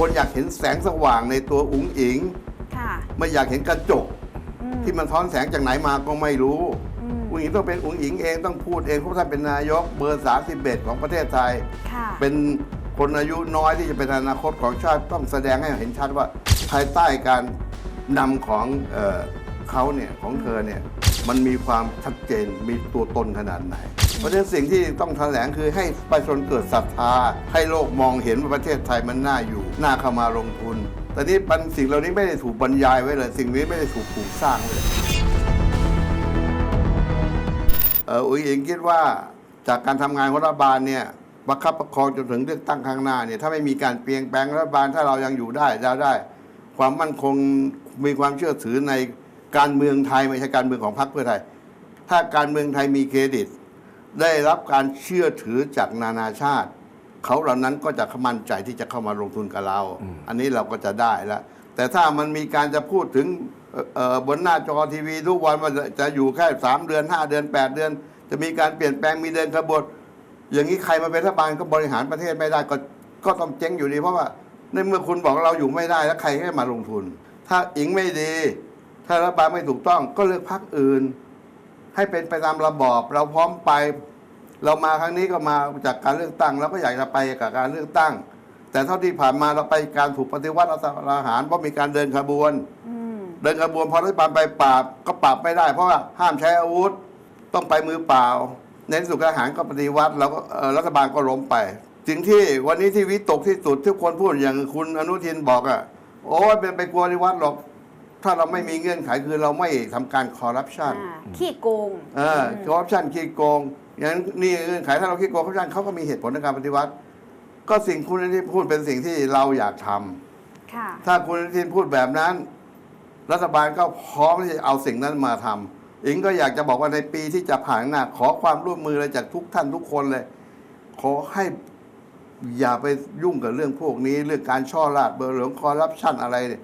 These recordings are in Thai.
คนอยากเห็นแสงสว่างในตัวอุ๋งอิง ค่ะไม่อยากเห็นกระจก อืที่มันท้อนแสงจากไหนมาก็ไม่รู้ อืมอุ๋งอิงต้องเป็นอุ๋งอิงเองต้องพูดเองเพราะท่านเป็นนายกเบอร์31ของประเทศไทย ค่ะเป็นคนอายุน้อยที่จะเป็นอนาคตของชาติต้องแสดงให้เห็นชัดว่าภายใต้การนำของเอ่อเขาเนี่ยของเธอเนี่ยมันมีความชัดเจนมีตัวตนขนาดไหน เพราะฉะนั้นสิ่งที่ต้องแถลงคือให้ประชาชนเกิดศรัทธา ให้โลกมองเห็นว่าประเทศไทยมันน่าอยู่ น่าเข้ามาลงทุน แต่นี้มันสิ่งเหล่านี้ไม่ได้ถูกบรรยายไว้เลย สิ่งนี้ไม่ได้ถูกปลูกสร้างเลยเอออุ้ยเองคิดว่าจากการทำงานของรัฐบาลเนี่ยประคับประคองจนถึงเลือกตั้งข้างหน้าเนี่ยถ้าไม่มีการเปลี่ยนแปลงรัฐบาลถ้าเรายังอยู่ได้เราได้ ความมั่นคงมีความเชื่อถือในการเมืองไทยไม่ใช่การเมืองของพรรคเพื่อไทย ถ้าการเมืองไทยมีเครดิต ได้รับการเชื่อถือจากนานาชาติ เขาเหล่านั้นก็จะมั่นใจที่จะเข้ามาลงทุนกับเรา อันนี้เราก็จะได้แล้วแต่ถ้ามันมีการจะพูดถึงเอ่อเอ่อบนหน้าจอทีวีทุกวันว่าจะจะอยู่แค่สามเดือนห้าเดือนแปดเดือน จะมีการเปลี่ยนแปลงมีเดินขบวนอย่างนี้ใครมาเป็นรัฐบาลก็บริหารประเทศไม่ได้ก็ก็ต้องเจ๊งอยู่ดี เพราะว่าในเมื่อคุณบอกเราอยู่ไม่ได้แล้วใครให้มาลงทุน ถ้าอิงไม่ดี ถ้ารัฐบาลไม่ถูกต้องก็เลือกพรรคอื่น ให้เป็นไปตามระบอบ เราพร้อมไป เรามาครั้งนี้ก็มาจากการเลือกตั้งเราก็อยากจะไปกับการเลือกตั้ง แต่เท่าที่ผ่านมาเราไปการถูกปฏิวัติรัฐประหารเพราะมีการเดินขบวนอืมเดินขบวนพอรัฐบาลไปปราบก็ปราบไม่ได้ เพราะว่าห้ามใช้อาวุธ ต้องไปมือเปล่าในที่สุดทหารก็ปฏิวัติแล้วก็เอ่อรัฐบาลก็ล้มไปสิ่งที่วันนี้ที่วิตกที่สุดทุกคนพูดอย่างคุณอนุทินบอกอะโอ้ยเป็นไปกลัวปฏิวัติหรอก ถ้าเราไม่มีเงื่อนไขคือเราไม่ทำการคอร์รัปชันอ่าขี้โกงเออคอร์รัปชันขี้โกงอย่างนั้นนี่เงื่อนไขถ้าเราขี้โกงคอร์รัปชันเขาก็มีเหตุผลในการปฏิวัติ ก็สิ่งคุณอนุทินพูดเป็นสิ่งที่เราอยากทำค่ะถ้าคุณอนุทินพูดแบบนั้น รัฐบาลก็พร้อมที่จะเอาสิ่งนั้นมาทำอิงก็อยากจะบอกว่าในปีที่จะผ่านหน้าขอความร่วมมือเลยจากทุกท่านทุกคนเลย ขอให้อย่าไปยุ่งกับเรื่องพวกนี้ เรื่องการช่อราดเบอร์เหลืองคอร์รัปชันอะไรเนี่ย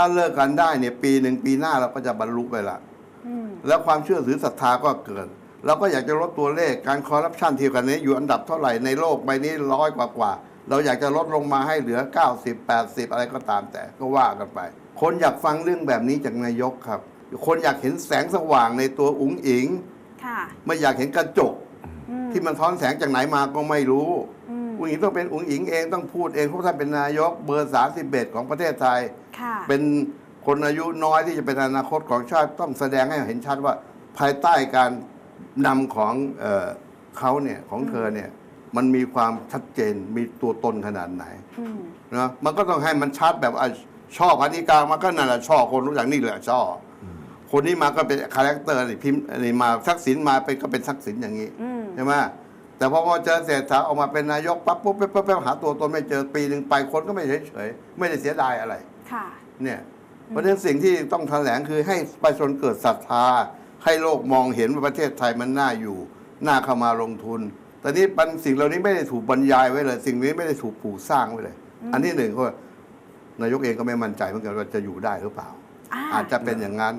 ถ้าเลิกกันได้เนี่ยปีหนึ่งปีหน้าเราก็จะบรรลุไปละอืมแล้วความเชื่อถือศรัทธาก็เกิดเราก็อยากจะลดตัวเลขการคอร์รัปชันที่กันนี้อยู่อันดับเท่าไหร่ในโลกใบนี้ร้อยกว่ากว่า เราอยากจะลดลงมาให้เหลือ 90 80 อะไรก็ตามแต่ก็ว่ากันไป คนอยากฟังเรื่องแบบนี้จากนายกครับ คนอยากเห็นแสงสว่างในตัวอุ๋งอิงค่ะไม่อยากเห็นกระจกอืมที่มันท้อนแสงจากไหนมาก็ไม่รู้ อืมอุ๋งอิงต้องเป็นอุ๋งอิงเองต้องพูดเองเพราะท่านเป็นนายกเบอร์31ของประเทศไทย ค่ะ เป็นคนอายุน้อยที่จะเป็นอนาคตของชาติต้องแสดงให้เห็นชัดว่าภายใต้การนำของเอ่อเขาเนี่ยของเธอเนี่ยมันมีความชัดเจนมีตัวตนขนาดไหน อืม นะมันก็ต้องให้มันชัดแบบอะชอบอธิการมันก็นั่นแหละชอบคนรู้จักนี่แหละชอบคนนี้มาก็เป็นคาแรคเตอร์นี่พิมพ์นี่มาทักษิณมาเป็นก็เป็นทักษิณอย่างนี้อืม ใช่ไหม แต่พอมาเจอเศรษฐาออกมาเป็นนายกปั๊บปุ๊บปั๊บปั๊บปั๊บหาตัวตนไม่เจอปีหนึ่งไปคนก็ไม่เฉยเฉยๆไม่ได้เสียดายอะไรค่ะเนี่ยเพราะฉะนั้นสิ่งที่ต้องแถลงคือให้ประชาชนเกิดศรัทธา ให้โลกมองเห็นว่าประเทศไทยมันน่าอยู่น่าเข้ามาลงทุนแต่นี้มันสิ่งเหล่านี้ไม่ได้ถูกบรรยายไว้เลย สิ่งนี้ไม่ได้ถูกปลูกสร้างไว้เลย อันที่หนึ่งก็นายกเองก็ไม่มั่นใจเหมือนกันว่าจะอยู่ได้หรือเปล่าอ่าอาจจะเป็นอย่างนั้น